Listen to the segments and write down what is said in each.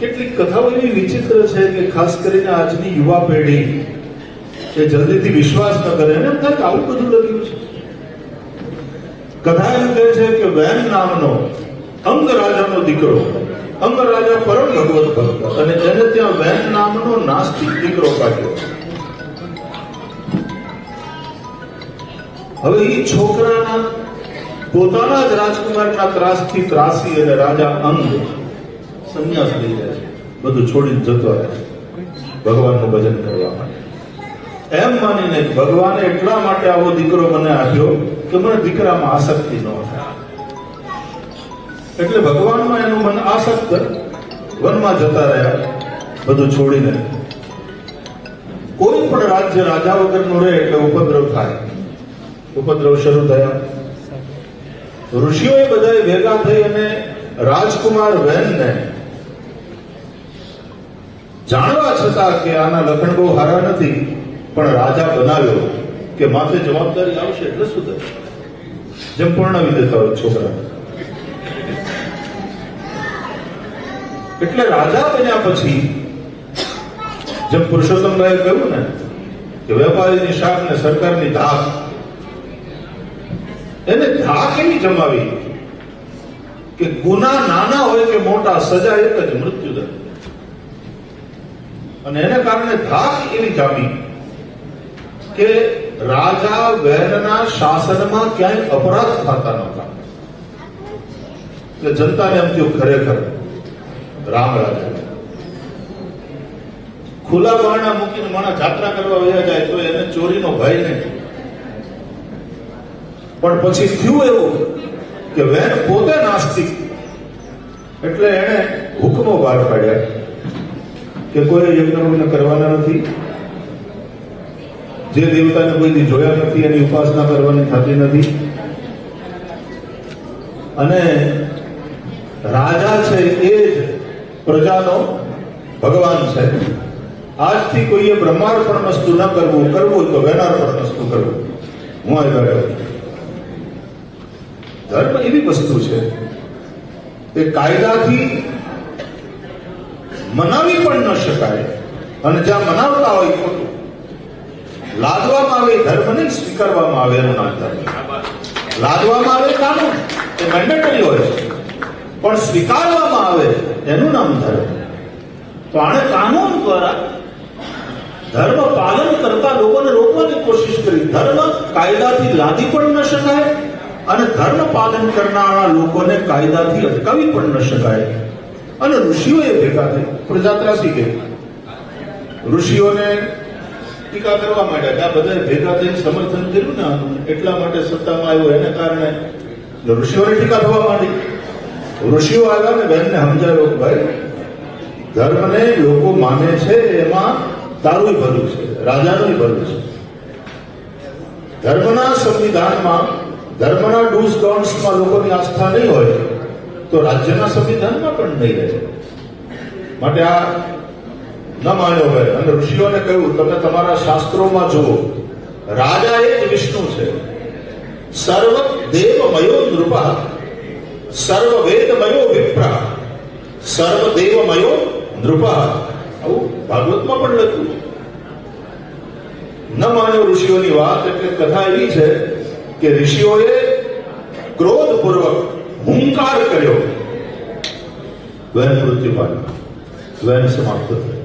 કેટલીક કથાઓ એવી વિચિત્ર છે કે ખાસ કરીને આજની યુવા પેઢી કે જલ્દીથી વિશ્વાસ ન કરે એને થાય આવું બધું લખ્યું છે. કથા એમ કહે છે કે વેન નામનો અંગ રાજાનો દીકરો, અંગ રાજા પરમ ભગવત ભક્ત અને એને ત્યાં વેન નામનો નાસ્તિક દીકરો કાઢ્યો હવે એ છોકરાના પોતાના જ રાજકુમારના ત્રાસથી ત્રાસી અને રાજા અંગ સંન્યાસ લઈ જાય છે. બધું છોડીને જતો રહે ભગવાનનું ભજન કરવા માટે. એમ માનીને ભગવાને એટલા માટે આવો દીકરો મને આપ્યો કે મને દીકરામાં આસક્તિ ન થાય. એટલે ભગવાનમાં એનું મન આસક્ત વનમાં જતા રહ્યા. બધું છોડીને. કોઈ પણ રાજ્ય રાજા વગરનું રહે એટલે ઉપદ્રવ થાય. ઉપદ્રવ શરૂ થયા. ઋષિઓએ બધાએ ભેગા થઈ અને રાજકુમાર વેનને જાણવા છતાં કે આના લખણ બહુ સારા નથી, પણ રાજા બનાવ્યો કે માથે જવાબદારી આવશે એટલે શું થશે જેમ પરણાવી દેતા હોય છોકરા. એટલે રાજા બન્યા પછી, જેમ પુરુષોત્તમભાઈએ કહ્યું ને, કે વેપારીની શાક ને સરકારની ધાક, એને ધાક એવી જમાવી કે ગુના નાના હોય કે મોટા સજા એક જ મૃત્યુદંડ અને એને કારણે ધાક એવી જામી કે રાજા વેરના શાસનમાં ક્યાંય અપરાધ થતા નહોતા. એટલે જનતાને એમ થયું, ખરેખર રામ રાજા. ખુલ્લા બહાણા મૂકીને માણસ જાત્રા કરવા વયા જાય તો એને ચોરીનો ભય નહીં. પણ પછી થયું એવું કે વેન પોતે નાસ્તિક. એટલે એને હુકમો બહાર પાડ્યા. કે કોઈ યજ્ઞ કરવાના નથી? જે દેવતાને કોઈ દી જોયા નથી, એની ઉપાસના કરવાની થતી નથી? અને રાજા છે એ જ પ્રજાનો ભગવાન છે. આજથી કોઈએ બ્રહ્માર્પણ વસ્તુ ન કરવું કરવું તો વેનાર્પણ વસ્તુ કરવું. હું એ ગયો ધર્મ એવી વસ્તુ છે. એ કાયદાથી મનાવી પણ ન શકાય. અને જ્યાં મનાવતા હોય ખોટું. લાદવામાં આવે ધર્મને ધર્મ સ્વીકારવામાં આવે એનું નામ ધર્મ. લાદવામાં આવે કાનૂન. એ મેન્ડેટરી હોય પણ સ્વીકારવામાં આવે એનું નામ ધર્મ. તો આણે કાનૂન દ્વારા ધર્મ પાલન કરતા લોકોને રોકવાની કોશિશ કરી. ધર્મ કાયદાથી લાદી પણ ન શકાય અને ધર્મ પાલન કરનારા લોકોને કાયદાથી અટકાવી પણ ન શકાય. અને ઋષિઓએ ભેગા થઈ પ્રજા શીખે ઋષિઓને ટીકા કરવા માંડ્યા આ બધા ભેગા થઈને સમર્થન કર્યું ને એટલા માટે સત્તામાં આવ્યો, એને કારણે ઋષિઓને ટીકા થવા માંડી. ઋષિઓ આવ્યા ને બહેનને સમજાવ્યો ભાઈ, ધર્મને લોકો માને છે, એમાં તારું ભલું છે, રાજાનું ભલું છે. ધર્મના સંવિધાનમાં, ધર્મના ડૂઝ ડોન્ટ્સમાં લોકોની આસ્થા નહીં હોય, તો રાજ્યના સંવિધાનમાં પણ નહીં રહે. માટે આ ન માન્યો હોય. અને ઋષિઓને કહ્યું, તમે તમારા શાસ્ત્રોમાં જુઓ. રાજા એક વિષ્ણુ છે. સર્વ દેવમયો નૃપ. સર્વ વેદમયો વિપ્ર. સર્વ દેવમયો નૃપ. આવું ભાગવતમાં પણ લખ્યું. ન માન્યો ઋષિઓની વાત, એટલે કથા એવી છે કે ઋષિઓએ ક્રોધપૂર્વક હુંકાર કર્યો. વેન મૃત્યુ પામ્યો. થઈ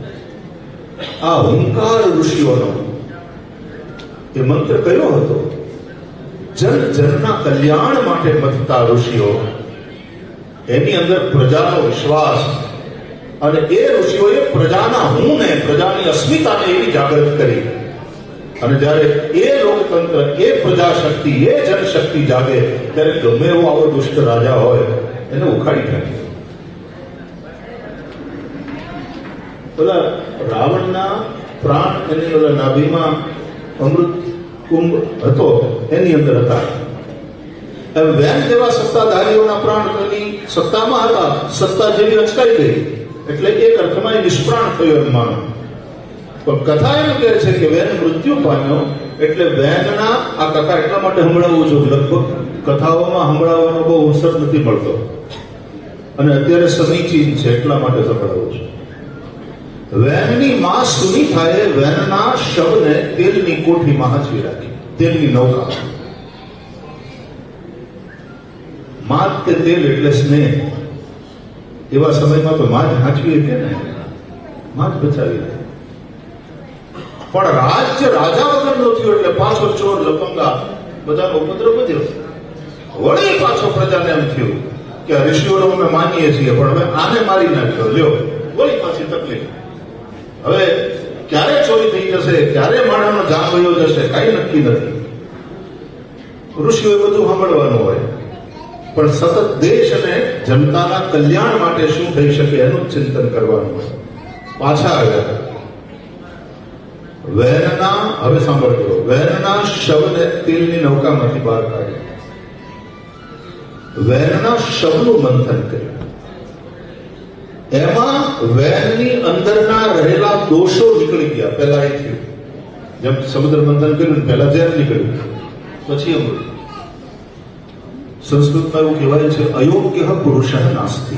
આ હુંકાર ઋષિઓનો એ મંત્ર કયો હતો જન જનના કલ્યાણ માટે મથતા ઋષિઓ એની અંદર પ્રજાનો વિશ્વાસ અને એ ઋષિઓએ પ્રજાના હું પ્રજાની અસ્મિતાને એવી જાગૃત કરી અને જ્યારે એ લોકતંત્ર એ પ્રજાશક્તિ એ જનશક્તિ જાગે ત્યારે ગમે એવો આવો દુષ્ટ રાજા હોય એને ઉખાડી નાખે પેલા રાવણના પ્રાણ એની ઓલા નાભીમાં અમૃત કુંભ હતો, એની અંદર હતા. હવે વેન જેવા સત્તાધારીઓના પ્રાણ એની સત્તામાં હતા, સત્તા જેવી અચકાઈ ગઈ. એટલે એક અર્થમાં એ નિષ્પ્રાણ થયો એમ માનો. પણ કથા એમ કહે છે કે વેન મૃત્યુ પામ્યો, એટલે વેનના આ કથા એટલા માટે સંભળાવવું છું લગભગ કથાઓમાં સંભળાવવાનો બહુ અવસર નથી મળતો. અને અત્યારે સમીચીન છે એટલા માટે સંભળાવું છું. વેનની માં સુની થાય વેનના શવને તેલની કોઠીમાં હાંચવી રાખી તેલની નૌકા માત કે તેલ એટલે સ્નેહ એવા સમયમાં તો માં જ હાંચવી કે ને માં જ બચાવી લે પણ રાજ્ય રાજા વગરનો થયો એટલે પાછો ચોર લપંગા બધાનો ઉપદ્રવ વધ્યો વળી પાછો પ્રજાને એમ થયું કે આ ઋષિઓનો અમે માનીએ છીએ, પણ હવે આને મારી નાખ્યો. લ્યો, વળી પાછી તકલીફ. હવે ક્યારે ચોરી થઈ જશે? ક્યારે માણસનો જાન વયો જશે? કઈ નક્કી નથી. ઋષિઓએ બધું સાંભળવાનું હોય. પણ સતત દેશ અને જનતાના કલ્યાણ માટે શું થઈ શકે એનું ચિંતન કરવાનું હોય. પાછા આવ્યા. વહેનના હવે સાંભળજો. વહેનના શવને તેલની નૌકામાંથી બહાર કાઢ્યા. વહેનના શવનું મંથન કર્યું. એમાં વેનની અંદરના રહેલા દોષો નીકળી ગયા. પહેલા એ થયું. જેમ સમુદ્ર મંથન કર્યું ને પહેલા ઝેર નીકળ્યું. પછી અમૃત. સંસ્કૃતમાં એવું કહેવાય છે, અયોગ્ય પુરુષ નાસ્તિ.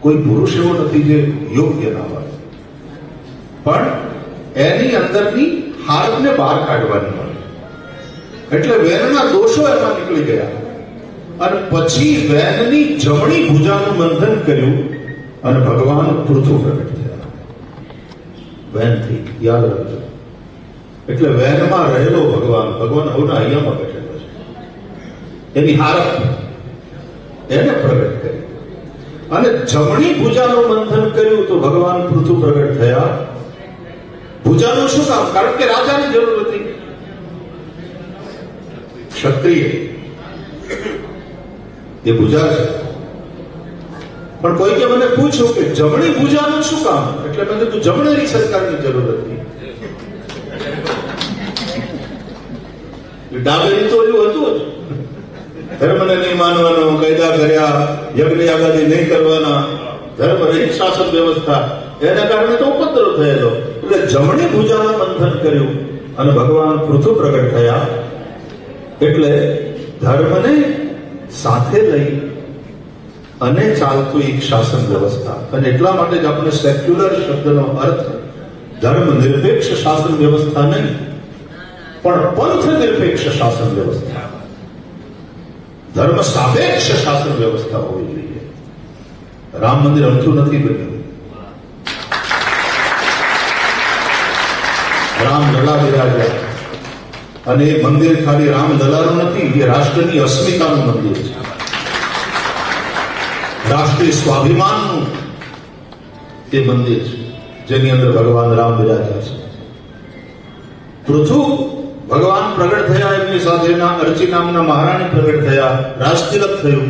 કોઈ પુરુષ એવો નથી જે યોગ્ય ના હોય. પણ એની અંદરની હાલતને બહાર કાઢવાની હોય. એટલે વેનના દોષો એમાં નીકળી ગયા. અને પછી વેનની જમણી ભુજાનું બંધન કર્યું. અને ભગવાન પૂરતું પ્રગટ થયા. વેનથી યાદ રાખજો. એટલે વેનમાં રહેલો ભગવાન ભગવાન હવના અહીંયામાં બેઠેલો છે. એની હારત એને પ્રગટ કરી. અને જમણી ભૂજાનું બંધન કર્યું તો ભગવાન પૃથુ પ્રગટ થયા. ભૂજાનું શું કામ? કારણ કે રાજાની જરૂર હતી. ક્ષત્રિય. એ ભૂજા છે. પણ કોઈ કે મને પૂછ્યું કે જમણી ભુજાનું શું કામ? એટલે મેં કીધું જમણેરી સરકારની જરૂર હતી. ડાબેરી તો એવું હતું જ. ધર્મને નહીં માનવાનો, કાયદા કર્યા, યજ્ઞ આગાદી નહીં કરવાના, ધર્મ રહિત શાસન વ્યવસ્થા. એના કારણે તો ઉપદ્રવ થયેલો. એટલે જમણી ભૂજાનું મંથન કર્યું અને ભગવાન પૃથુ પ્રગટ થયા. એટલે ધર્મને સાથે લઈ અને ચાલતું એક શાસન વ્યવસ્થા. અને એટલા માટે જ આપણે સેક્યુલર શબ્દનો અર્થ ધર્મ નિરપેક્ષ શાસન વ્યવસ્થા નહીં, પણ પંથ નિરપેક્ષ શાસન વ્યવસ્થા. ધર્મ સાપેક્ષ શાસન વ્યવસ્થા હોવી જોઈએ. રામ મંદિર અમથું નથી બન્યું. રામ લલા બિરાજ્યા અને એ મંદિર ખાલી રામ લલાનું નથી, એ રાષ્ટ્રની અસ્મિતાનું મંદિર છે. રાષ્ટ્રીય સ્વાભિમાનનું એ મંદિર છે, જેની અંદર ભગવાન રામ બિરાજ્યા છે. પૃથુ ભગવાન પ્રગટ થયા, એમની સાથેના અર્ચી નામના મહારાણી પ્રગટ થયા, રાજતિલક થયું.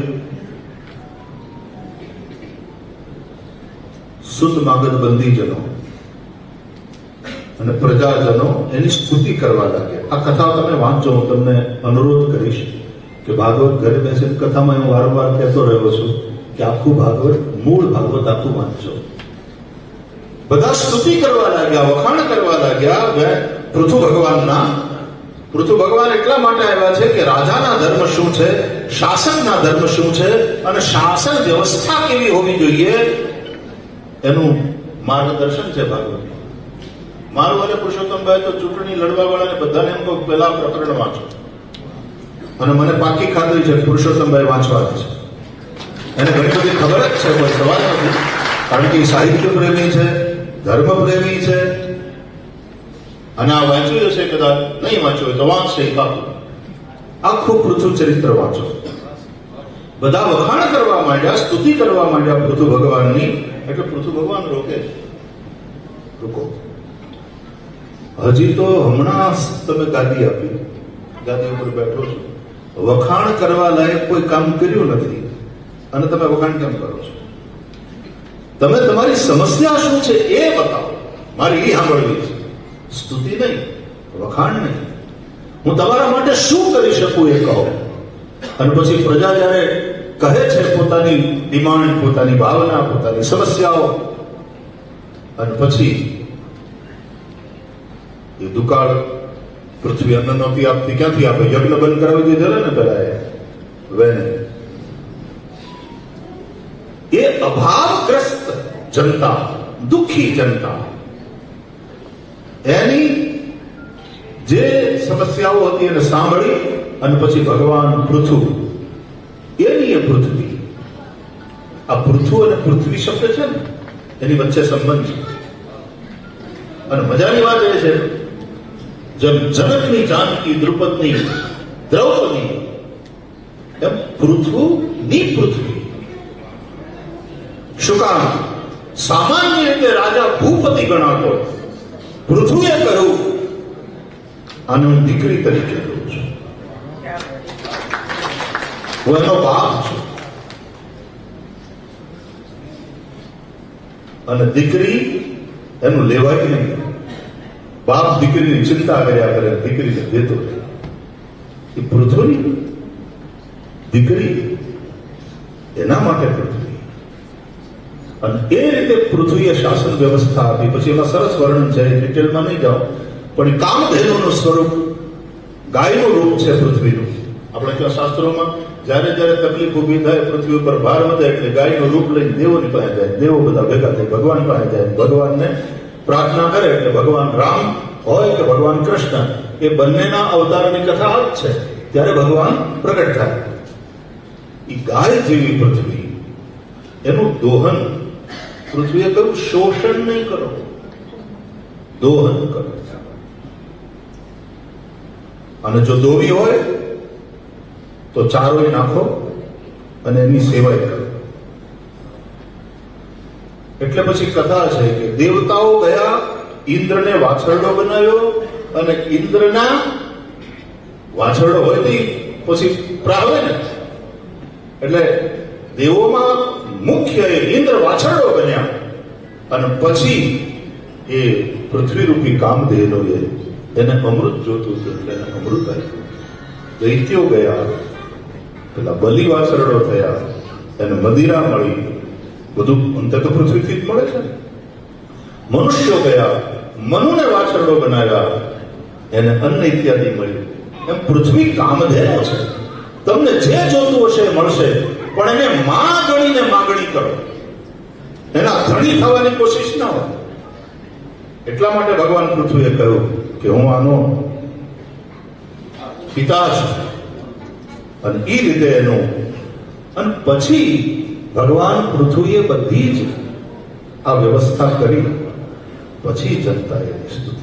શુદ્ધ માગત બંદીજનો અને પ્રજાજનો એની સ્તુતિ કરવા લાગ્યા. આ કથા તમે વાંચો, હું તમને અનુરોધ કરીશ કે ભાગવત ઘરે બેસીને કથામાં હું વારંવાર કહેતો રહ્યો છું. કે આખું ભાગવત મૂળ ભાગવત આખું વાંચો બધા સ્તુતિ કરવા લાગ્યા, વખાણ કરવા લાગ્યા પૃથુ ભગવાનના. પૃથુ ભગવાન એટલા માટે આવ્યા છે કે રાજાના ધર્મ શું છે, શાસનના ધર્મ શું છે, અને શાસન વ્યવસ્થા કેવી હોવી જોઈએ, એનું માર્ગદર્શન છે ભાગવત. મારું અને પુરુષોત્તમભાઈ તો ચૂંટણી લડવા વાળાને બધાને એમ કહું પેલા પ્રકરણ વાંચો. અને મને પાકી ખાતરી છે પુરુષોત્તમભાઈ વાંચવાના છે. એને ઘણી બધી ખબર જ છે, કોઈ સવાલ નથી. કારણ કે સાહિત્ય પ્રેમી છે, ધર્મ પ્રેમી છે. અને આ વાંચ્યું હશે કદાચ, નહીં વાંચ્યું હોય તો વાંચશે આખું પૃથુ ચરિત્ર વાંચો. બધા વખાણ કરવા માંડ્યા, સ્તુતિ કરવા માંડ્યા પૃથુ ભગવાનની. એટલે પૃથુ ભગવાન રોકે છે. રોકો. હજી તો હમણાં તમે ગાદી આપી. ગાદી ઉપર બેઠો છો. વખાણ કરવા લાયક કોઈ કામ કર્યું નથી. અને તમે વખાણ કેમ કરો છો? તમે તમારી સમસ્યા શું છે એ બતાવો. મારી એ સાંભળવી છે. સ્તુતિ નહીં, વખાણ નહીં. હું તમારા માટે શું કરી શકું એ કહો. અને પછી પ્રજા જ્યારે કહે છે પોતાની ડિમાન્ડ, પોતાની ભાવના, પોતાની સમસ્યાઓ, અને પછી એ દુકાળ પૃથ્વી અન્ન નહોતી આપતી ક્યાંથી આપે? યજ્ઞ બંધ કરાવી દીધેલા ને પેલા એ વેને એ અભાવગ્રસ્ત જનતા દુઃખી જનતા એની જે સમસ્યાઓ હતી એને સાંભળી અને પછી ભગવાન પૃથુ એની એ પૃથ્વી આ પૃથુ અને પૃથ્વી શબ્દ છે ને એની વચ્ચે સંબંધ છે અને મજાની વાત એ છે જેમ જનકની જાનકી દ્રુપદની દ્રૌપદી એમ પૃથ્વીની પૃથ્વી શું કામ? સામાન્ય રીતે રાજા ભૂપતિ ગણાતો પૃથ્વીએ કહ્યું અને હું દીકરી તરીકે કહું છું. હું એનો બાપ છું. અને દીકરી એનું લેવાય નહીં. બાપ દીકરીની ચિંતા કર્યા કરે, દીકરીને દેતો એ પૃથ્વી દીકરી એના માટે પૃથ્વી. અને એ રીતે પૃથ્વીએ શાસન વ્યવસ્થા આપી. પછી એમાં સરસ વર્ણન છે. ડિટેલમાં નહીં જાઓ. પણ કામધેનુનું સ્વરૂપ ગાયનું રૂપ છે પૃથ્વીનું. આપણે ત્યાં શાસ્ત્રોમાં? જ્યારે જ્યારે તકલીફ ઊભી થાય, પૃથ્વી ઉપર ભાર વધે એટલે ગાયનું રૂપ લઈને દેવોની પાસે જાય. દેવો બધા ભેગા થાય ભગવાન પાસે જાય. ભગવાનને પ્રાર્થના કરે એટલે ભગવાન રામ હોય કે ભગવાન કૃષ્ણ, એ બંનેના અવતારની કથા જ છે. ત્યારે ભગવાન પ્રગટ થાય. એ ગાય જેવી પૃથ્વી. એનું દોહન પૃથ્વીએ કહ્યું, શોષણ નહીં કરો. દોહન કરો. અને જો દોવી હોય, તો ચારોય નાખો અને એની સેવાય કરો. એટલે પછી કથા છે કે દેવતાઓ ગયા, ઇન્દ્રને વાછરડો બનાવ્યો અને ઇન્દ્રના વાછરડો હોય પછી પ્રાવે ને. એટલે દેવોમાં મુખ્ય એ ઇન્દ્ર વાછરડો બન્યા. અને પછી એ પૃથ્વીરૂપી કામધેનો એ એને અમૃત જોતું હતું એટલે એને અમૃત આપ્યું. દૈત્યો ગયા? પેલા બલિ વાછરડો થયા. એને મદિરા મળી. બધું અંતે તો પૃથ્વીથી જ મળે છે ને. મનુષ્યો ગયા. મનુને વાછરડો બનાવ્યા. એને અન્ન ઇત્યાદિ મળ્યું એમ પૃથ્વી કામધેનો છે. તમને જે જોતું હશે મળશે. પણ એને માં ગણીને માગણી કરો. એના ધણી થવાની કોશિશ ના હોય. એટલા માટે ભગવાન પૃથ્વીએ કહ્યું કે હું આનો પિતા છું અને એ રીતે એનું અને પછી ભગવાન પૃથ્વીએ બધી જ આ વ્યવસ્થા કરી. પછી જનતાએ એની સ્તુતિ